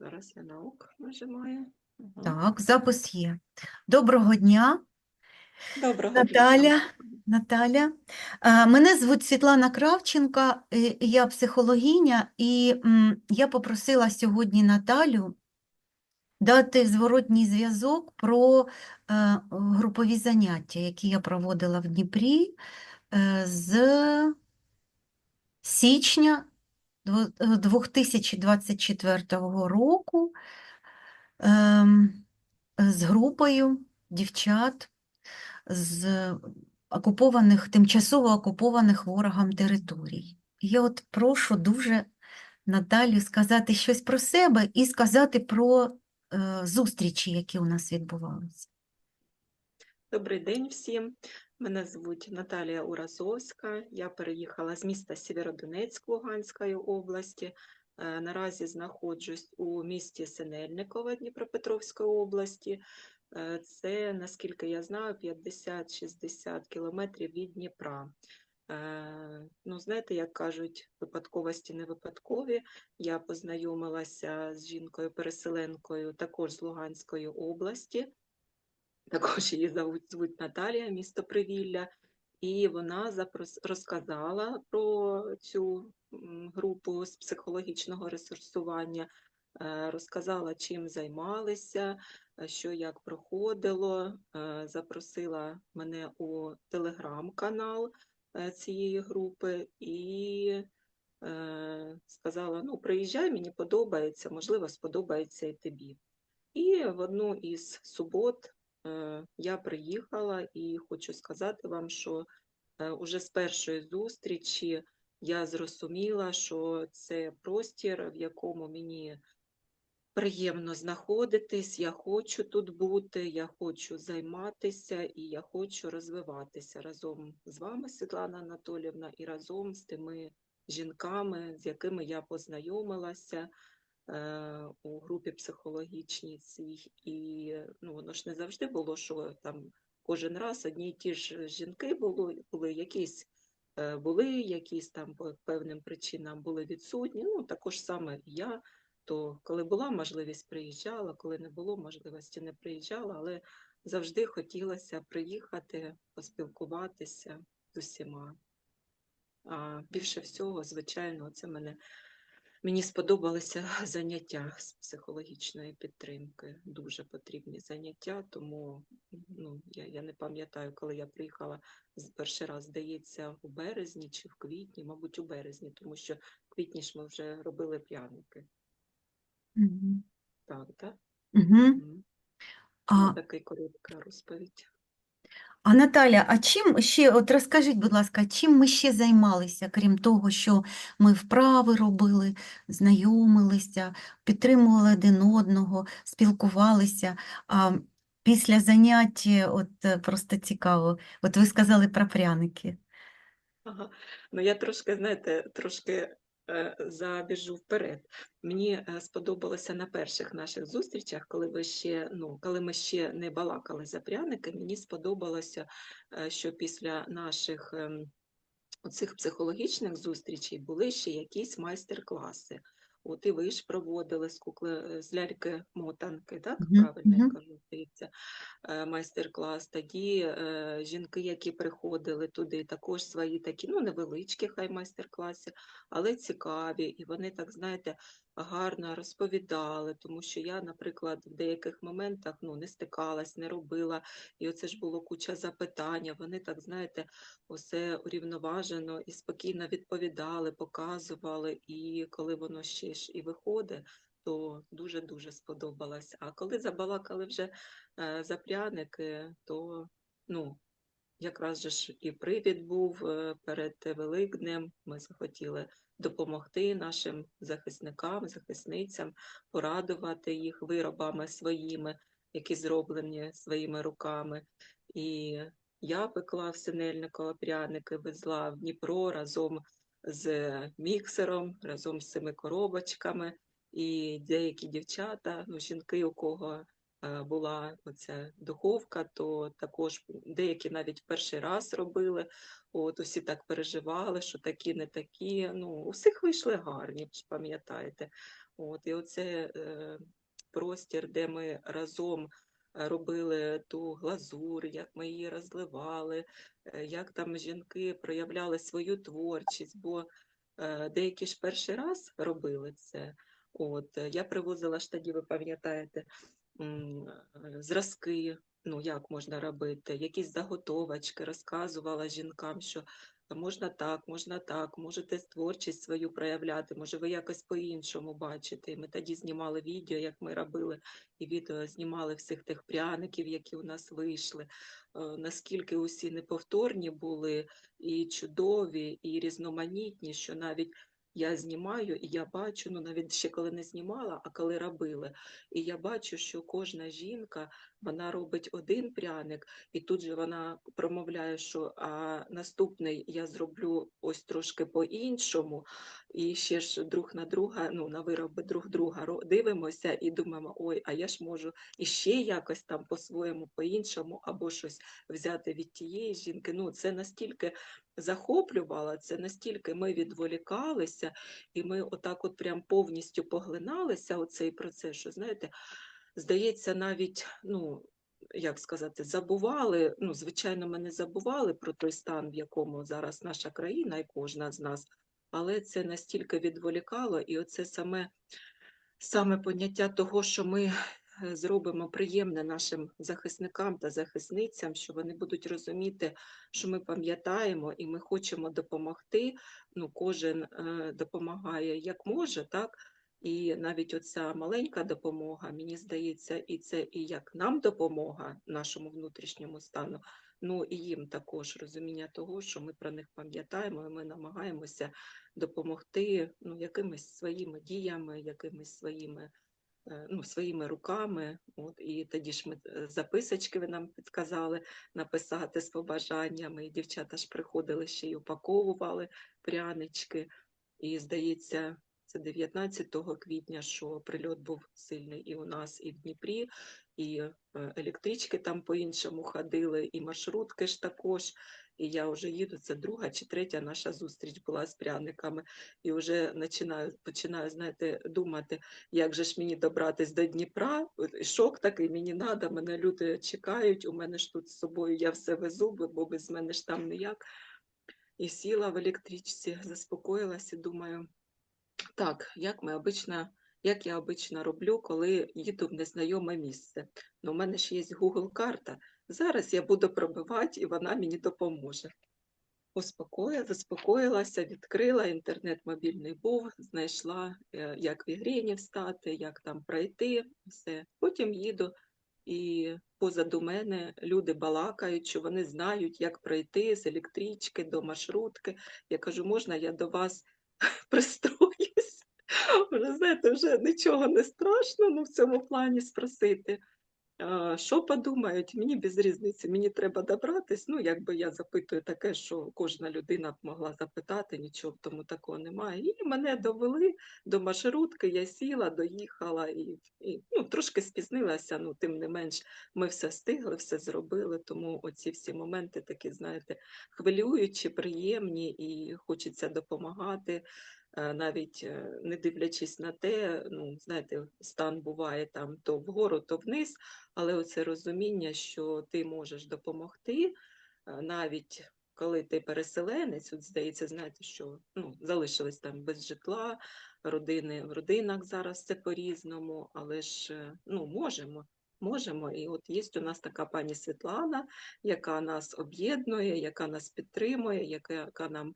Зараз я на ок нажимаю. Ага. Так, запис є. Доброго дня, Доброго дня. Наталя. Наталя. Е, Мене звуть Світлана Кравченка, е, я психологиня, і я попросила сьогодні Наталю дати зворотній зв'язок про е, групові заняття, які я проводила в Дніпрі з січня 2024 року ем, з групою дівчат з окупованих, тимчасово окупованих ворогом територій. Я от прошу дуже Наталю сказати щось про себе і сказати про е, зустрічі, які у нас відбувалися. Добрий день всім. Мене звуть Наталія Уразовська. Я переїхала з міста Сєвєродонецьк Луганської області. Е, Наразі знаходжусь у місті Синельникове Дніпропетровської області. Е, Це, наскільки я знаю, 50-60 кілометрів від Дніпра. Е, Ну, знаєте, як кажуть, випадковості не випадкові. Я познайомилася з жінкою-переселенкою також з Луганської області. Також її звуть, Наталія, місто Привілля, і вона розказала про цю групу з психологічного ресурсування, е, розказала, чим займалися, е, що як проходило, е, запросила мене у телеграм-канал цієї групи і сказала: ну, приїжджай, мені подобається, можливо, сподобається і тобі. І в одну із субот я приїхала і хочу сказати вам, що е, уже з першої зустрічі я зрозуміла, що це простір, в якому мені приємно знаходитись, я хочу тут бути, я хочу займатися і я хочу розвиватися. Разом з вами, Світлана Анатоліївна, і разом з тими жінками, з якими я познайомилася. е, у групі психологічній цій. І ну, воно ж не завжди було, що там кожен раз одні й ті ж жінки були, були якісь е, були, якісь там по певним причинам були відсутні. Ну, також саме я. То коли була можливість, приїжджала, коли не було можливості, не приїжджала, але завжди хотілося приїхати, поспілкуватися з усіма. А більше всього, звичайно, це мене Мені сподобалися заняття з психологічної підтримки, дуже потрібні заняття, тому ну, я, я не пам'ятаю, коли я приїхала з перший раз, здається, у березні чи в квітні, мабуть, у березні, тому що в квітні ж ми вже робили пряники. Мгм. Так, так? Мгм. Мгм. А, Така коротка розповідь. А Наталя, а чим ще, от розкажіть, будь ласка, чим ми ще займалися, крім того, що ми вправи робили, знайомилися, підтримували один одного, спілкувалися. А після занять, от е, просто цікаво, от ви сказали про пряники. Ага. Ну, я трошки, знаєте, трошки забіжу вперед. Мені е, сподобалося на перших наших зустрічах, коли ви ще, ну, коли ми ще не балакали за пряники, мені сподобалося, е, що після наших цих оцих психологічних зустрічей були ще якісь майстер-класи. От і ви ж проводили з кукли е, з ляльки-мотанки, так? Мгм, Правильно я кажу, здається, е, майстер-клас. Тоді е, жінки, які приходили туди, також свої такі, ну, невеличкі хай майстер-класи, але цікаві. І вони, так знаєте, гарно розповідали, тому що я, наприклад, в деяких моментах ну, не стикалась, не робила. І оце ж було куча запитань. Вони так, знаєте, усе урівноважено і спокійно відповідали, показували. І коли воно ще ж і виходить, то дуже-дуже сподобалось. А коли забалакали вже е, за пряники, то ну, якраз же ж і привід був е, перед Великднем. Ми захотіли допомогти нашим захисникам, захисницям, порадувати їх виробами своїми, які зроблені своїми руками. І я пекла в Синельниково пряники, везла в Дніпро разом з міксером, разом з цими коробочками. І деякі дівчата, ну, жінки, у кого була оця духовка, то також деякі навіть перший раз робили. От усі так переживали, що такі, не такі. Ну, у всіх вийшли гарні, пам'ятаєте. От, і оце е, простір, де ми разом е, робили ту глазур, як ми її розливали, е, як там жінки проявляли свою творчість, бо е, деякі ж перший раз робили це. От, е, я привозила ж тоді, ви пам'ятаєте, е, зразки, ну як можна робити, якісь заготовочки, розказувала жінкам, що можна так, можна так, можете творчість свою проявляти, може ви якось по-іншому бачите. І ми тоді знімали відео, як ми робили, і відео знімали всіх тих пряників, які у нас вийшли. Е, Наскільки усі неповторні були і чудові, і різноманітні, що навіть я знімаю і я бачу, ну навіть ще коли не знімала, а коли робили. І я бачу, що кожна жінка вона робить один пряник, і тут же вона промовляє, що а наступний я зроблю ось трошки по-іншому, і ще ж друг на друга, ну на вироби друг друга дивимося і думаємо, ой, а я ж можу іще якось там по-своєму, по-іншому, або щось взяти від тієї жінки. Ну, це настільки захоплювало, це настільки ми відволікалися, і ми отак от прям повністю поглиналися у цей процес, що знаєте, здається, навіть, ну, як сказати, забували, ну, звичайно, ми не забували про той стан, в якому зараз наша країна і кожна з нас, але це настільки відволікало, і оце саме, саме поняття того, що ми зробимо приємне нашим захисникам та захисницям, що вони будуть розуміти, що ми пам'ятаємо і ми хочемо допомогти. Ну, кожен е, допомагає як може, так? І навіть оця маленька допомога, мені здається, і це і як нам допомога нашому внутрішньому стану, ну і їм також розуміння того, що ми про них пам'ятаємо, і ми намагаємося допомогти ну, якимись своїми діями, якимись своїми, е, ну, своїми руками. От, і тоді ж ми е, записочки ви нам підказали написати з побажаннями, і дівчата ж приходили ще й упаковували прянички. І, здається, це 19 квітня, що прильот був сильний і у нас, і в Дніпрі, і е, електрички там по-іншому ходили, і маршрутки ж також. І я вже їду, це друга чи третя наша зустріч була з пряниками. І вже починаю, починаю знаєте, думати, як же ж мені добратись до Дніпра. Шок такий, мені треба, мене люди чекають, у мене ж тут з собою я все везу, бо бо без мене ж там ніяк. І сіла в електричці, заспокоїлася, думаю, так, як ми обично, як я обично роблю, коли їду в незнайоме місце. Ну, у мене ж є Google карта. Зараз я буду пробивати, і вона мені допоможе. Успокоїла, заспокоїлася, відкрила, інтернет мобільний був, знайшла, е, як в Ігріні встати, як там пройти, все. Потім їду, і позаду мене люди балакають, що вони знають, як пройти з електрички до маршрутки. Я кажу, можна я до вас пристроюсь? Вже, знаєте, вже нічого не страшно ну, в цьому плані спросити. Що подумають, мені без різниці, мені треба добратись. Ну, якби я запитую таке, що кожна людина б могла запитати, нічого тому такого немає. І мене довели до маршрутки, я сіла, доїхала і, і ну, трошки спізнилася, ну тим не менш, ми все встигли, все зробили. Тому оці всі моменти такі, знаєте, хвилюючі, приємні і хочеться допомагати. Е, Навіть е, не дивлячись на те, ну знаєте, стан буває там то вгору, то вниз, але оце розуміння, що ти можеш допомогти, е, навіть коли ти переселенець, от здається, знаєте, що ну, залишились там без житла, родини в родинах зараз це по-різному, але ж ну, можемо. Можемо, і от є у нас така пані Світлана, яка нас об'єднує, яка нас підтримує, яка нам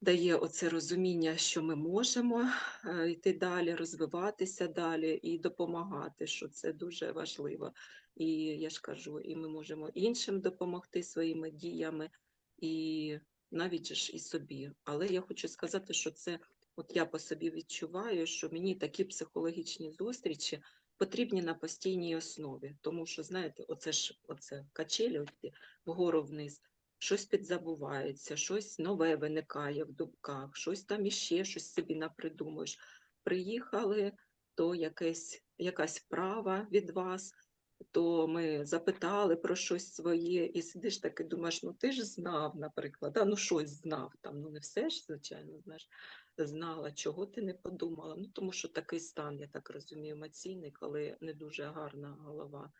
дає оце розуміння, що ми можемо е, йти далі, розвиватися далі і допомагати, що це дуже важливо. І я ж кажу, і ми можемо іншим допомогти своїми діями, і навіть ж і собі. Але я хочу сказати, що це от я по собі відчуваю, що мені такі психологічні зустрічі потрібні на постійній основі, тому що, знаєте, оце ж оце качелі вгору вниз щось підзабувається, щось нове виникає в думках, щось там іще щось собі напридумуєш. Приїхали, то якесь, якась вправа від вас, то ми запитали про щось своє, і сидиш так і думаєш, ну ти ж знав, наприклад, да, ну щось знав там, ну не все ж, звичайно, знаєш, знала, чого ти не подумала. Ну тому що такий стан, я так розумію, емоційний, коли не дуже гарна голова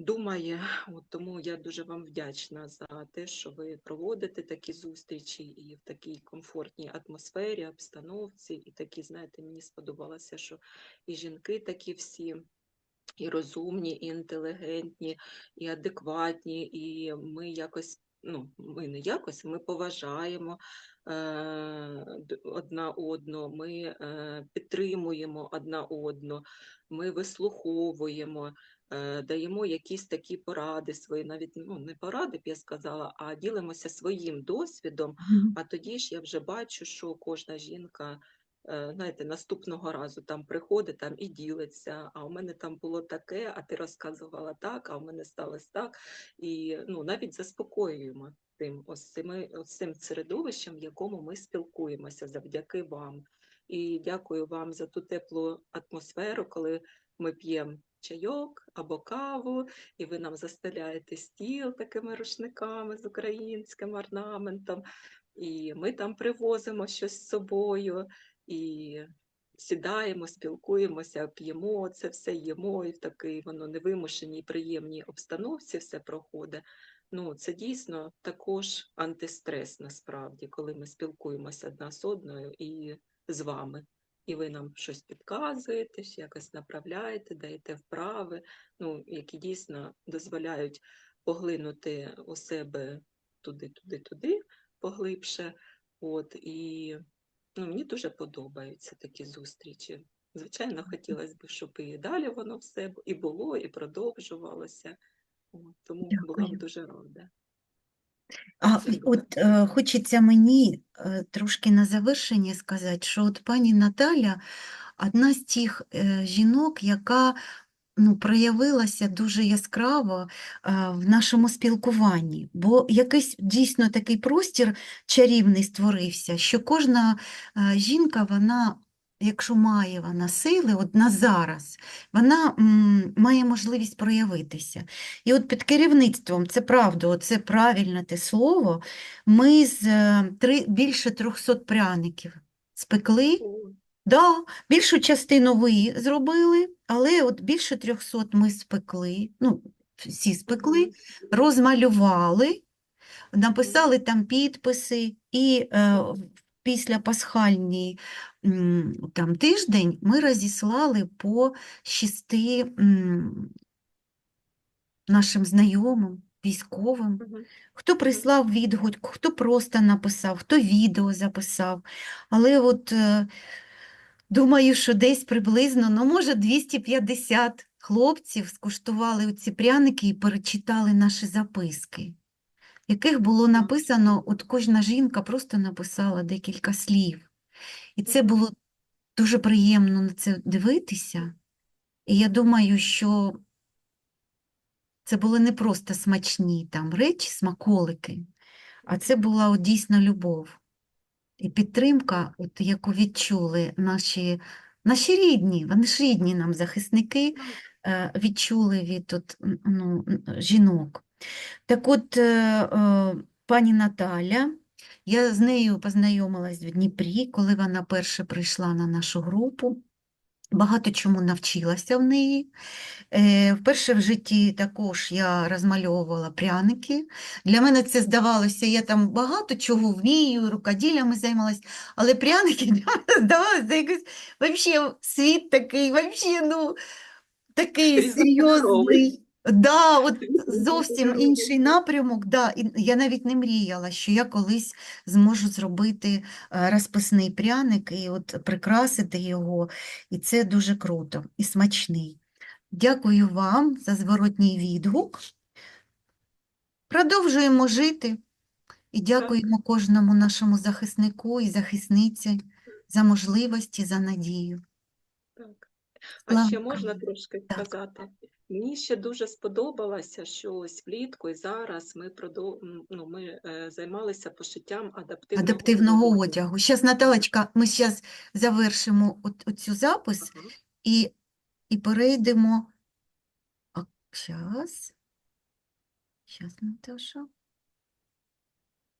думає. От тому я дуже вам вдячна за те, що ви проводите такі зустрічі і в такій комфортній атмосфері, обстановці, і такі, знаєте, мені сподобалося, що і жінки такі всі. І розумні, і інтелігентні, і адекватні, і ми якось, ну, ми не якось, ми поважаємо е, одна одну, ми е, підтримуємо одна одну, ми вислуховуємо, даємо якісь такі поради свої, навіть ну, не поради б я сказала, а ділимося своїм досвідом. А тоді ж я вже бачу, що кожна жінка, е, знаєте, наступного разу там приходить там і ділиться. А у мене там було таке, а ти розказувала так, а у мене сталося так. І ну, навіть заспокоюємо тим ось цими, ось цим середовищем, в якому ми спілкуємося завдяки вам. І дякую вам за ту теплу атмосферу, коли ми п'ємо чайок або каву, і ви нам застеляєте стіл такими рушниками з українським орнаментом, і ми там привозимо щось з собою, і сідаємо, спілкуємося, п'ємо це все їмо, і в такій воно невимушеній, приємній обстановці все проходить. Ну, це дійсно також антистрес насправді, коли ми спілкуємося одна з одною і з вами. І ви нам щось підказуєте, ще якось направляєте, даєте вправи, ну, які дійсно дозволяють поглинути у себе туди, туди, туди поглибше. От, і ну, мені дуже подобаються такі зустрічі. Звичайно, хотілося б, щоб і далі воно все і було, і продовжувалося. От, тому була б дуже рада. А от е, хочеться мені е, трошки на завершення сказати, що от пані Наталя одна з тих е, жінок, яка ну, проявилася дуже яскраво е, в нашому спілкуванні, бо якийсь дійсно такий простір чарівний створився, що кожна е, жінка, вона, якщо має вона сили, от на зараз, вона м, має можливість проявитися. І от під керівництвом, це правда, це правильне те слово, ми з е, три, більше 300 пряників спекли. Да, більшу частину ви зробили, але от більше 300 ми спекли, ну, всі спекли, розмалювали, написали там підписи, і е, після пасхальний м, там, тиждень ми розіслали по шести нашим знайомим, військовим. Хто прислав відгук, хто просто написав, хто відео записав. Але от е, думаю, що десь приблизно, ну, може, 250 хлопців скуштували ці пряники і перечитали наші записки, яких було написано, от кожна жінка просто написала декілька слів. І це було дуже приємно на це дивитися. І я думаю, що це були не просто смачні там речі, смаколики, а це була от дійсно любов і підтримка, от, яку відчули наші, наші рідні, вони ж рідні нам захисники, е, відчули від от, ну, жінок. Так от, е, е, пані Наталя, я з нею познайомилась в Дніпрі, коли вона перше прийшла на нашу групу. Багато чому навчилася в неї. Е, Вперше в житті також я розмальовувала пряники. Для мене це здавалося, я там багато чого вмію, рукоділлями займалась, але пряники для мене здавалося якийсь вообще світ такий, вообще, ну, такий серйозний. Да, от зовсім інший напрямок. Да, і я навіть не мріяла, що я колись зможу зробити е, розписний пряник і от прикрасити його. І це дуже круто і смачний. Дякую вам за зворотній відгук. Продовжуємо жити і дякуємо кожному нашому захиснику і захисниці за можливості, за надію. Так. А ще можна трошки Так. сказати? Мені ще дуже сподобалося, що ось влітку і зараз ми продов... ну, ми е, займалися пошиттям адаптивного, Адаптивного одягу. одягу. Зараз, Наталочка, ми зараз завершимо оцю запис Ага. і, і перейдемо. А Щас. Щас, Наташа.